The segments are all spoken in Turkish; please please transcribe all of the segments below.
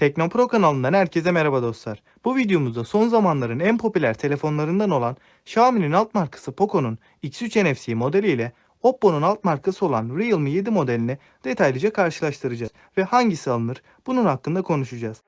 Teknopro kanalından herkese merhaba dostlar. Bu videomuzda son zamanların en popüler telefonlarından olan Xiaomi'nin alt markası Poco'nun X3 NFC modeliyle Oppo'nun alt markası olan Realme 7 modelini detaylıca karşılaştıracağız ve hangisi alınır bunun hakkında konuşacağız.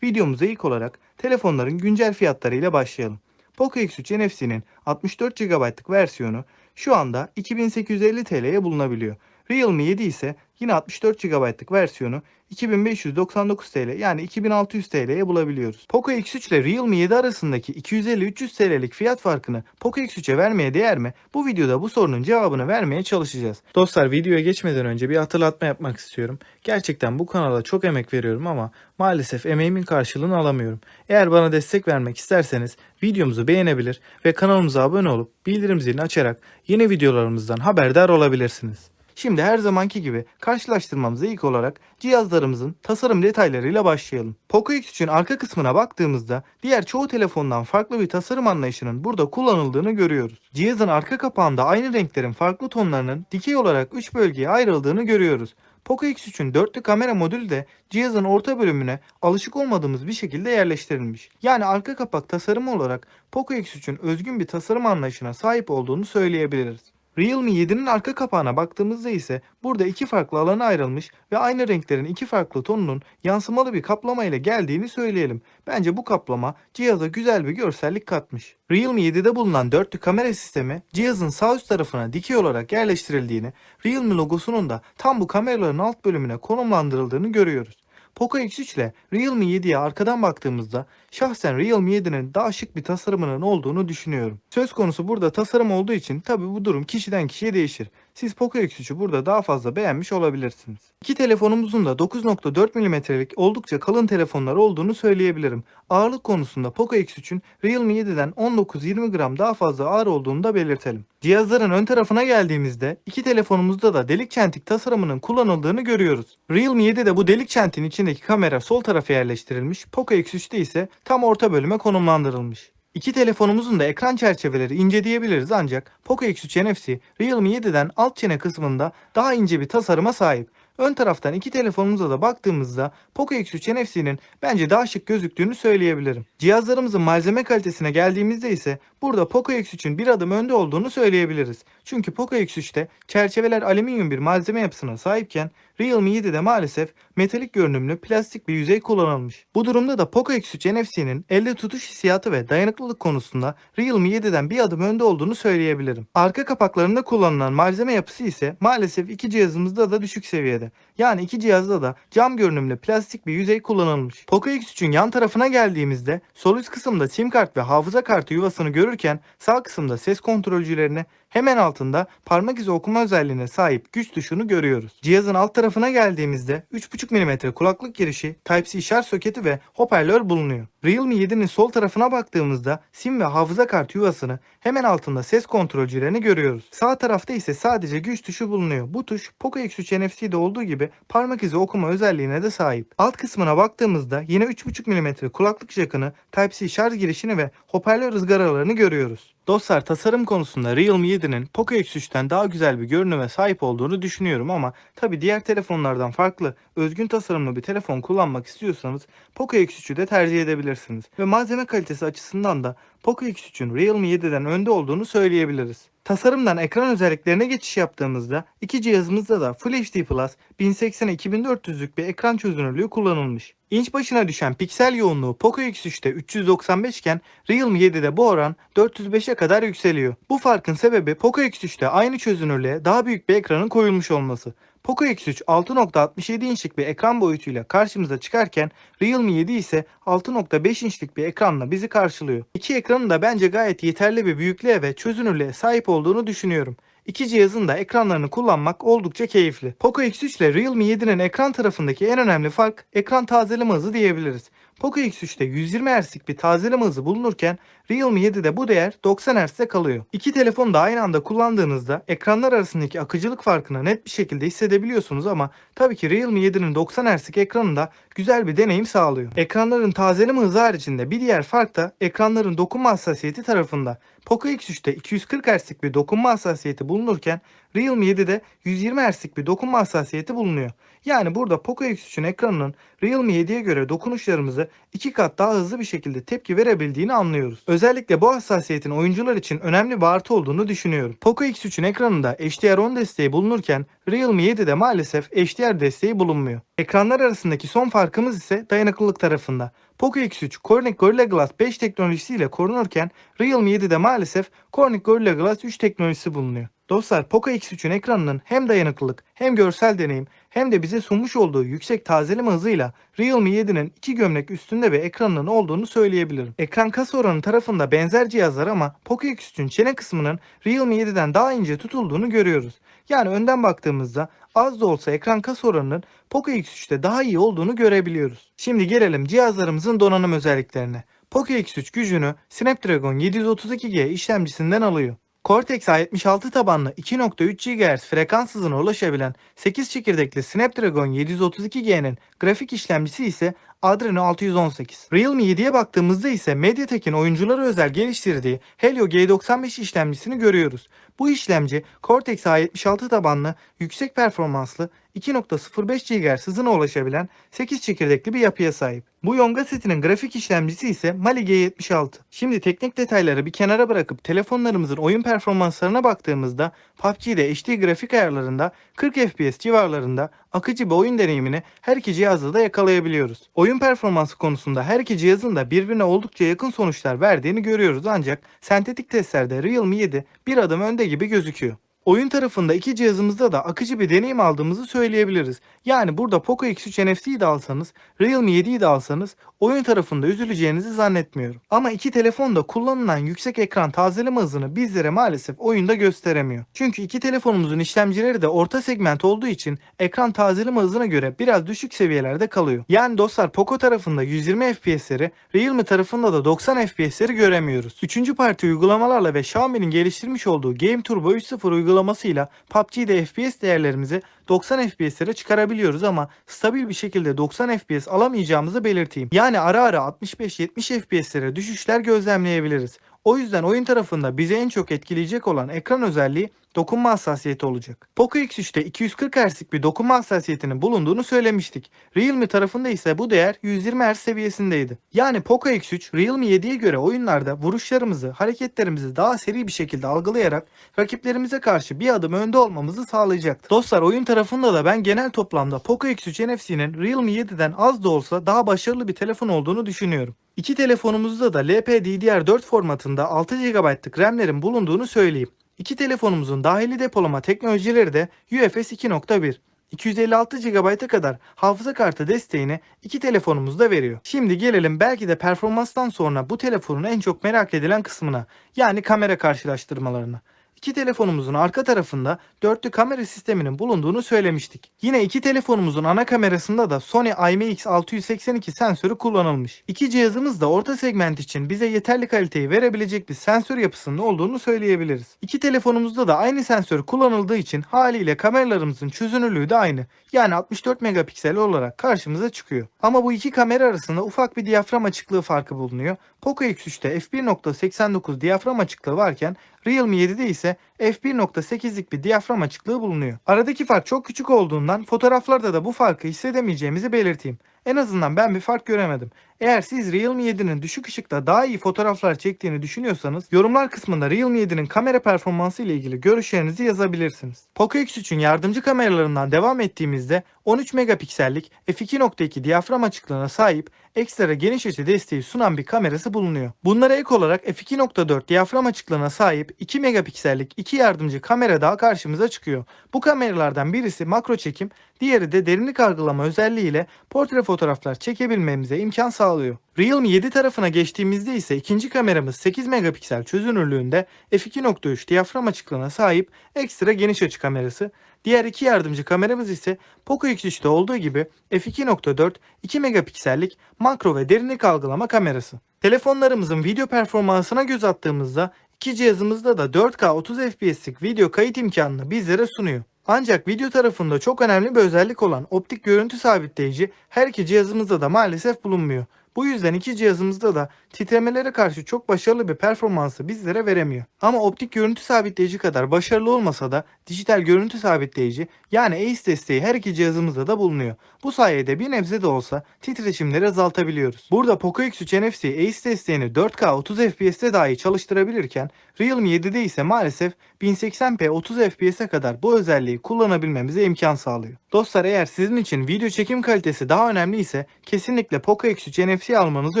Videomuza ilk olarak telefonların güncel fiyatlarıyla başlayalım. Poco X3 NFC'nin 64 GB'lık versiyonu şu anda 2850 TL'ye bulunabiliyor. Realme 7 ise yine 64 GB'lık versiyonu 2599 TL yani 2600 TL'ye bulabiliyoruz. Poco X3 ile Realme 7 arasındaki 250-300 TL'lik fiyat farkını Poco X3'e vermeye değer mi? Bu videoda bu sorunun cevabını vermeye çalışacağız. Dostlar videoya geçmeden önce bir hatırlatma yapmak istiyorum. Gerçekten bu kanala çok emek veriyorum ama maalesef emeğimin karşılığını alamıyorum. Eğer bana destek vermek isterseniz videomuzu beğenebilir ve kanalımıza abone olup bildirim zilini açarak yeni videolarımızdan haberdar olabilirsiniz. Şimdi her zamanki gibi karşılaştırmamıza ilk olarak cihazlarımızın tasarım detaylarıyla başlayalım. Poco X3'ün arka kısmına baktığımızda diğer çoğu telefondan farklı bir tasarım anlayışının burada kullanıldığını görüyoruz. Cihazın arka kapağında aynı renklerin farklı tonlarının dikey olarak 3 bölgeye ayrıldığını görüyoruz. Poco X3'ün dörtlü kamera modülü de cihazın orta bölümüne alışık olmadığımız bir şekilde yerleştirilmiş. Yani arka kapak tasarımı olarak Poco X3'ün özgün bir tasarım anlayışına sahip olduğunu söyleyebiliriz. Realme 7'nin arka kapağına baktığımızda ise burada iki farklı alana ayrılmış ve aynı renklerin iki farklı tonunun yansımalı bir kaplama ile geldiğini söyleyelim. Bence bu kaplama cihaza güzel bir görsellik katmış. Realme 7'de bulunan dörtlü kamera sistemi cihazın sağ üst tarafına dikey olarak yerleştirildiğini, Realme logosunun da tam bu kameraların alt bölümüne konumlandırıldığını görüyoruz. Poco X3 ile Realme 7'ye arkadan baktığımızda şahsen Realme 7'nin daha şık bir tasarımının olduğunu düşünüyorum. Söz konusu burada tasarım olduğu için tabi bu durum kişiden kişiye değişir. Siz Poco X3'ü burada daha fazla beğenmiş olabilirsiniz. İki telefonumuzun da 9.4 mm'lik oldukça kalın telefonlar olduğunu söyleyebilirim. Ağırlık konusunda Poco X3'ün Realme 7'den 19-20 gram daha fazla ağır olduğunu da belirtelim. Cihazların ön tarafına geldiğimizde iki telefonumuzda da delik çentik tasarımının kullanıldığını görüyoruz. Realme 7'de bu delik çentiğin içindeki kamera sol tarafa yerleştirilmiş, Poco X3'te ise tam orta bölüme konumlandırılmış. İki telefonumuzun da ekran çerçeveleri ince diyebiliriz ancak Poco X3 NFC Realme 7'den alt çene kısmında daha ince bir tasarıma sahip. Ön taraftan iki telefonumuza da baktığımızda Poco X3 NFC'nin bence daha şık gözüktüğünü söyleyebilirim. Cihazlarımızın malzeme kalitesine geldiğimizde ise burada Poco X3'ün bir adım önde olduğunu söyleyebiliriz. Çünkü Poco X3'te çerçeveler alüminyum bir malzeme yapısına sahipken Realme 7'de maalesef metalik görünümlü plastik bir yüzey kullanılmış. Bu durumda da Poco X3 NFC'nin elde tutuş hissiyatı ve dayanıklılık konusunda Realme 7'den bir adım önde olduğunu söyleyebilirim. Arka kapaklarında kullanılan malzeme yapısı ise maalesef iki cihazımızda da düşük seviyede. Yani iki cihazda da cam görünümlü plastik bir yüzey kullanılmış. Poco X3'ün yan tarafına geldiğimizde sol üst kısımda sim kart ve hafıza kartı yuvasını görürken sağ kısımda ses kontrolcülerini Hemen altında parmak izi okuma özelliğine sahip güç tuşunu görüyoruz. Cihazın alt tarafına geldiğimizde 3.5 mm kulaklık girişi, Type-C şarj soketi ve hoparlör bulunuyor. Realme 7'nin sol tarafına baktığımızda sim ve hafıza kart yuvasını hemen altında ses kontrolcülerini görüyoruz. Sağ tarafta ise sadece güç tuşu bulunuyor. Bu tuş Poco X3 NFC'de olduğu gibi parmak izi okuma özelliğine de sahip. Alt kısmına baktığımızda yine 3.5 mm kulaklık jakını, Type-C şarj girişini ve hoparlör ızgaralarını görüyoruz. Dostlar tasarım konusunda Realme 7'nin Poco X3'ten daha güzel bir görünüme sahip olduğunu düşünüyorum ama tabi diğer telefonlardan farklı özgün tasarımlı bir telefon kullanmak istiyorsanız Poco X3'ü de tercih edebilirsiniz. Ve malzeme kalitesi açısından da Poco X3'ün Realme 7'den önde olduğunu söyleyebiliriz. Tasarımdan ekran özelliklerine geçiş yaptığımızda iki cihazımızda da Full HD Plus 1080'e 2400'lük bir ekran çözünürlüğü kullanılmış. İnç başına düşen piksel yoğunluğu Poco X3'te 395 iken Realme 7'de bu oran 405'e kadar yükseliyor. Bu farkın sebebi Poco X3'te aynı çözünürlüğe daha büyük bir ekranın koyulmuş olması. Poco X3 6.67 inçlik bir ekran boyutuyla karşımıza çıkarken Realme 7 ise 6.5 inçlik bir ekranla bizi karşılıyor. İki ekranın da bence gayet yeterli bir büyüklüğe ve çözünürlüğe sahip olduğunu düşünüyorum. İki cihazın da ekranlarını kullanmak oldukça keyifli. Poco X3 ile Realme 7'nin ekran tarafındaki en önemli fark ekran tazeleme hızı diyebiliriz. Poco X3'te 120 Hz'lik bir tazeleme hızı bulunurken Realme 7'de bu değer 90 Hz'de kalıyor. İki telefonu da aynı anda kullandığınızda ekranlar arasındaki akıcılık farkını net bir şekilde hissedebiliyorsunuz ama tabii ki Realme 7'nin 90 Hz'lik ekranında güzel bir deneyim sağlıyor. Ekranların tazeleme hızı haricinde bir diğer fark da ekranların dokunma hassasiyeti tarafında. Poco X3'te 240 Hz'lik bir dokunma hassasiyeti bulunurken Realme 7'de 120 Hz'lik bir dokunma hassasiyeti bulunuyor. Yani burada Poco X3'ün ekranının Realme 7'ye göre dokunuşlarımızı iki kat daha hızlı bir şekilde tepki verebildiğini anlıyoruz. Özellikle bu hassasiyetin oyuncular için önemli bir artı olduğunu düşünüyorum. Poco X3'ün ekranında HDR10 desteği bulunurken Realme 7'de maalesef HDR desteği bulunmuyor. Ekranlar arasındaki son farkımız ise dayanıklılık tarafında. Poco X3 Corning Gorilla Glass 5 teknolojisiyle korunurken Realme 7'de maalesef Corning Gorilla Glass 3 teknolojisi bulunuyor. Dostlar Poco X3'ün ekranının hem dayanıklılık hem görsel deneyim hem de bize sunmuş olduğu yüksek tazeleme hızıyla Realme 7'nin iki gömlek üstünde bir ekranının olduğunu söyleyebilirim. Ekran kasa oranı tarafında benzer cihazlar ama Poco X3'ün çene kısmının Realme 7'den daha ince tutulduğunu görüyoruz. Yani önden baktığımızda az da olsa ekran kasa oranının Poco X3'te daha iyi olduğunu görebiliyoruz. Şimdi gelelim cihazlarımızın donanım özelliklerine. Poco X3 gücünü Snapdragon 732G işlemcisinden alıyor. Cortex A76 tabanlı 2.3 GHz frekans hızına ulaşabilen 8 çekirdekli Snapdragon 732G'nin grafik işlemcisi ise Adreno 618. Realme 7'ye baktığımızda ise MediaTek'in oyunculara özel geliştirdiği Helio G95 işlemcisini görüyoruz. Bu işlemci Cortex A76 tabanlı yüksek performanslı 2.05 GHz hızına ulaşabilen 8 çekirdekli bir yapıya sahip. Bu Yonga setinin grafik işlemcisi ise Mali G76. Şimdi teknik detayları bir kenara bırakıp telefonlarımızın oyun performanslarına baktığımızda PUBG'de HD grafik ayarlarında 40 FPS civarlarında akıcı bir oyun deneyimini her iki cihazda da yakalayabiliyoruz. Oyun performansı konusunda her iki cihazın da birbirine oldukça yakın sonuçlar verdiğini görüyoruz ancak sentetik testlerde Realme 7 bir adım önde gibi gözüküyor. Oyun tarafında iki cihazımızda da akıcı bir deneyim aldığımızı söyleyebiliriz. Yani burada Poco X3 NFC'yi de alsanız, Realme 7'yi de alsanız oyun tarafında üzüleceğinizi zannetmiyorum. Ama iki telefon da kullanılan yüksek ekran tazeleme hızını bizlere maalesef oyunda gösteremiyor. Çünkü iki telefonumuzun işlemcileri de orta segment olduğu için ekran tazeleme hızına göre biraz düşük seviyelerde kalıyor. Yani dostlar Poco tarafında 120 FPS'leri, Realme tarafında da 90 FPS'leri göremiyoruz. Üçüncü parti uygulamalarla ve Xiaomi'nin geliştirmiş olduğu Game Turbo 3.0 uygulamasıyla PUBG'de FPS değerlerimizi 90 FPS'lere çıkarabiliyoruz ama stabil bir şekilde 90 FPS alamayacağımızı belirteyim. Yani ara ara 65-70 FPS'lere düşüşler gözlemleyebiliriz. O yüzden oyun tarafında bizi en çok etkileyecek olan ekran özelliği dokunma hassasiyeti olacak. Poco X3'te 240 Hz'lik bir dokunma hassasiyetinin bulunduğunu söylemiştik. Realme tarafında ise bu değer 120 Hz seviyesindeydi. Yani Poco X3 Realme 7'ye göre oyunlarda vuruşlarımızı, hareketlerimizi daha seri bir şekilde algılayarak rakiplerimize karşı bir adım önde olmamızı sağlayacaktır. Dostlar oyun tarafında da ben genel toplamda Poco X3 NFC'nin Realme 7'den az da olsa daha başarılı bir telefon olduğunu düşünüyorum. İki telefonumuzda da LPDDR4 formatında 6 GB'lık RAM'lerin bulunduğunu söyleyeyim. İki telefonumuzun dahili depolama teknolojileri de UFS 2.1. 256 GB'a kadar hafıza kartı desteğini iki telefonumuz da veriyor. Şimdi gelelim belki de performanstan sonra bu telefonun en çok merak edilen kısmına yani kamera karşılaştırmalarına. İki telefonumuzun arka tarafında dörtlü kamera sisteminin bulunduğunu söylemiştik. Yine iki telefonumuzun ana kamerasında da Sony IMX682 sensörü kullanılmış. İki cihazımız da orta segment için bize yeterli kaliteyi verebilecek bir sensör yapısının olduğunu söyleyebiliriz. İki telefonumuzda da aynı sensör kullanıldığı için haliyle kameralarımızın çözünürlüğü de aynı. Yani 64 megapiksel olarak karşımıza çıkıyor. Ama bu iki kamera arasında ufak bir diyafram açıklığı farkı bulunuyor. Poco X3'te f1.89 diyafram açıklığı varken Realme 7'de ise f1.8'lik bir diyafram açıklığı bulunuyor. Aradaki fark çok küçük olduğundan fotoğraflarda da bu farkı hissedemeyeceğimizi belirteyim. En azından ben bir fark göremedim. Eğer siz Realme 7'nin düşük ışıkta daha iyi fotoğraflar çektiğini düşünüyorsanız yorumlar kısmında Realme 7'nin kamera performansı ile ilgili görüşlerinizi yazabilirsiniz. Poco X3'ün yardımcı kameralarından devam ettiğimizde 13 megapiksellik f2.2 diyafram açıklığına sahip ekstra geniş açı desteği sunan bir kamerası bulunuyor. Bunlara ek olarak f2.4 diyafram açıklığına sahip 2 megapiksellik iki yardımcı kamera daha karşımıza çıkıyor. Bu kameralardan birisi makro çekim, diğeri de derinlik algılama özelliğiyle portre fotoğraflar çekebilmemize imkan sağlıyor. Realme 7 tarafına geçtiğimizde ise ikinci kameramız 8 megapiksel çözünürlüğünde f2.3 diyafram açıklığına sahip ekstra geniş açı kamerası. Diğer iki yardımcı kameramız ise Poco X3'te olduğu gibi f2.4 2 megapiksellik makro ve derinlik algılama kamerası. Telefonlarımızın video performansına göz attığımızda iki cihazımızda da 4K 30 FPS'lik video kayıt imkanını bizlere sunuyor. Ancak video tarafında çok önemli bir özellik olan optik görüntü sabitleyici her iki cihazımızda da maalesef bulunmuyor. Bu yüzden iki cihazımızda da titremelere karşı çok başarılı bir performansı bizlere veremiyor. Ama optik görüntü sabitleyici kadar başarılı olmasa da dijital görüntü sabitleyici yani ACE desteği her iki cihazımızda da bulunuyor. Bu sayede bir nebze de olsa titreşimleri azaltabiliyoruz. Burada Poco X3 NFC ACE desteğini 4K 30 FPS'te dahi çalıştırabilirken Realme 7'de ise maalesef 1080p 30 FPS'e kadar bu özelliği kullanabilmemize imkan sağlıyor. Dostlar eğer sizin için video çekim kalitesi daha önemli ise kesinlikle Poco X3 NFC almanızı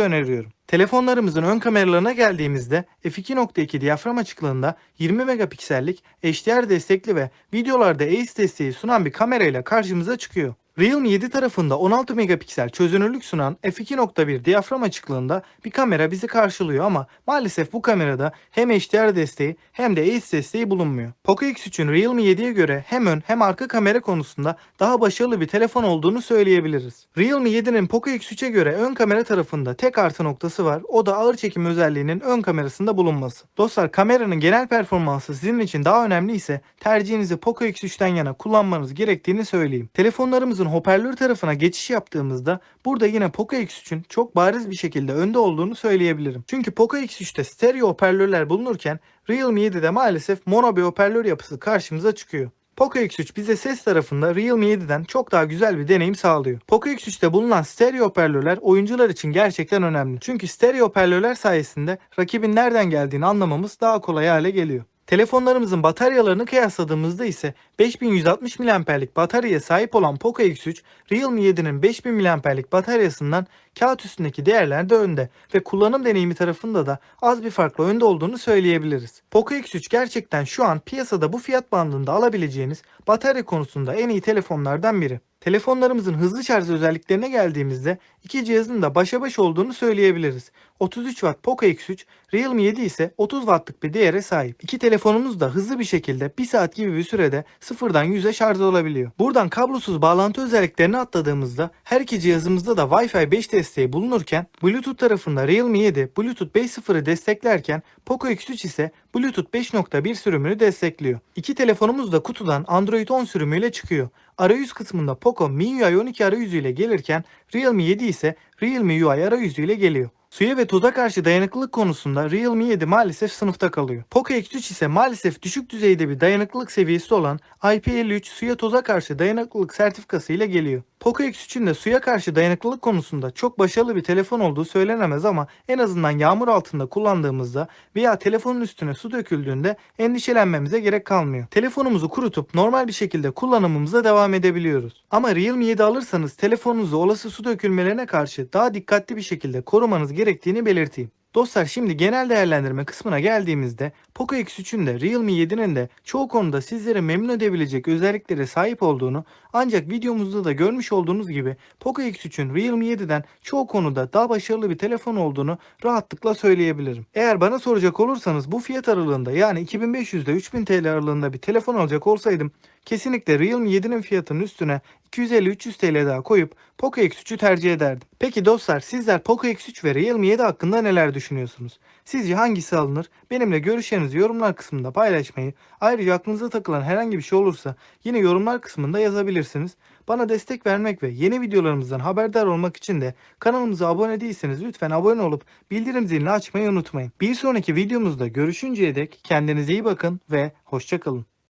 öneriyorum. Telefonlarımızın ön kameralarına geldiğimizde f2.2 diyafram açıklığında 20 megapiksellik HDR destekli ve videolarda ACE desteği sunan bir kamerayla karşımıza çıkıyor. Realme 7 tarafında 16 megapiksel çözünürlük sunan f2.1 diyafram açıklığında bir kamera bizi karşılıyor ama maalesef bu kamerada hem HDR desteği hem de ACE desteği bulunmuyor. Poco X3'ün Realme 7'ye göre hem ön hem arka kamera konusunda daha başarılı bir telefon olduğunu söyleyebiliriz. Realme 7'nin Poco X3'e göre ön kamera tarafında tek artı noktası var. O da ağır çekim özelliğinin ön kamerasında bulunması. Dostlar kameranın genel performansı sizin için daha önemli ise tercihinizi Poco X3'ten yana kullanmanız gerektiğini söyleyeyim. Telefonlarımızın hoparlör tarafına geçiş yaptığımızda burada yine Poco X3'ün çok bariz bir şekilde önde olduğunu söyleyebilirim. Çünkü Poco X3'te stereo hoparlörler bulunurken Realme 7'de maalesef mono bir hoparlör yapısı karşımıza çıkıyor. Poco X3 bize ses tarafında Realme 7'den çok daha güzel bir deneyim sağlıyor. Poco X3'te bulunan stereo hoparlörler oyuncular için gerçekten önemli. Çünkü stereo hoparlörler sayesinde rakibin nereden geldiğini anlamamız daha kolay hale geliyor. Telefonlarımızın bataryalarını kıyasladığımızda ise 5160 mAh'lik bataryaya sahip olan Poco X3, Realme 7'nin 5000 mAh'lik bataryasından kağıt üstündeki değerlerde önde ve kullanım deneyimi tarafında da az bir farkla önde olduğunu söyleyebiliriz. Poco X3 gerçekten şu an piyasada bu fiyat bandında alabileceğiniz batarya konusunda en iyi telefonlardan biri. Telefonlarımızın hızlı şarj özelliklerine geldiğimizde iki cihazın da başa baş olduğunu söyleyebiliriz. 33 Watt Poco X3, Realme 7 ise 30 Watt'lık bir değere sahip. İki telefonumuz da hızlı bir şekilde 1 saat gibi bir sürede sıfırdan 100'e şarj olabiliyor. Buradan kablosuz bağlantı özelliklerini atladığımızda her iki cihazımızda da Wi-Fi 5 desteği bulunurken Bluetooth tarafında Realme 7 Bluetooth 5.0'ı desteklerken Poco X3 ise Bluetooth 5.1 sürümünü destekliyor. İki telefonumuz da kutudan Android 10 sürümüyle çıkıyor. Arayüz kısmında Poco MIUI 12 arayüzüyle gelirken Realme 7 ise Realme UI arayüzüyle geliyor. Suya ve toza karşı dayanıklılık konusunda Realme 7 maalesef sınıfta kalıyor. Poco X3 ise maalesef düşük düzeyde bir dayanıklılık seviyesi olan IP53 suya toza karşı dayanıklılık sertifikası ile geliyor. Poco X3'ün de suya karşı dayanıklılık konusunda çok başarılı bir telefon olduğu söylenemez ama en azından yağmur altında kullandığımızda veya telefonun üstüne su döküldüğünde endişelenmemize gerek kalmıyor. Telefonumuzu kurutup normal bir şekilde kullanımımıza devam edebiliyoruz. Ama Realme 7 alırsanız telefonunuzu olası su dökülmelerine karşı daha dikkatli bir şekilde korumanız gerektiğini belirteyim. Dostlar şimdi genel değerlendirme kısmına geldiğimizde Poco X3'ün de Realme 7'nin de çoğu konuda sizleri memnun edebilecek özelliklere sahip olduğunu ancak videomuzda da görmüş olduğunuz gibi Poco X3'ün Realme 7'den çoğu konuda daha başarılı bir telefon olduğunu rahatlıkla söyleyebilirim. Eğer bana soracak olursanız bu fiyat aralığında yani 2500 ile 3000 TL aralığında bir telefon alacak olsaydım kesinlikle Realme 7'nin fiyatının üstüne 250-300 TL daha koyup Poco X3'ü tercih ederdim. Peki dostlar sizler Poco X3 ve Realme 7 hakkında neler düşünüyorsunuz? Sizce hangisi alınır? Benimle görüşlerinizi yorumlar kısmında paylaşmayı, ayrıca aklınıza takılan herhangi bir şey olursa yine yorumlar kısmında yazabilirsiniz. Bana destek vermek ve yeni videolarımızdan haberdar olmak için de kanalımıza abone değilseniz lütfen abone olup bildirim zilini açmayı unutmayın. Bir sonraki videomuzda görüşünceye dek kendinize iyi bakın ve hoşçakalın.